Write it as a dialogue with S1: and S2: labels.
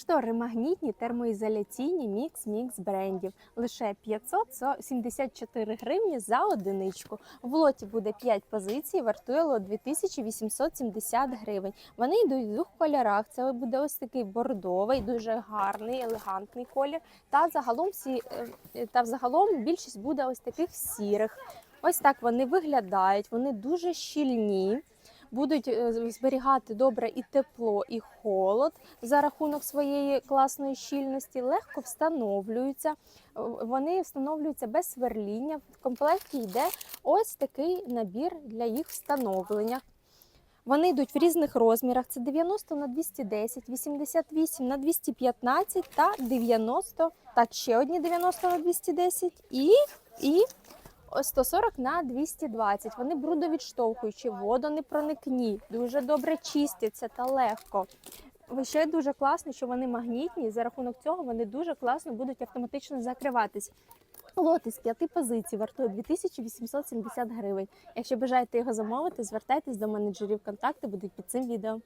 S1: Штори магнітні термоізоляційні мікс-мікс брендів. Лише 574 гривні за одиничку. В лоті буде 5 позицій, вартує лот 2870 гривень. Вони йдуть в двох кольорах. Це буде ось такий бордовий, дуже гарний, елегантний колір. Та загалом всі е, та взагалом більшість буде ось таких сірих. Ось так вони виглядають. Вони дуже щільні. Будуть е, зберігати добре і тепло, і холод за рахунок своєї класної щільності, легко встановлюються. Вони встановлюються без сверління. В комплекті йде ось такий набір для їх встановлення. Вони йдуть в різних розмірах: це 90 на 210, 88 на 215 та 90, так, ще одні 90 на 210 і, і 140 на 220. Вони брудовідштовхуючі, водонепроникні, дуже добре чистяться та легко. Ще дуже класно, що вони магнітні. За рахунок цього вони дуже класно будуть автоматично закриватись. Лот із п'яти позицій вартує 2870 гривень. Якщо бажаєте його замовити, звертайтесь до менеджерів. Контакти будуть під цим відео.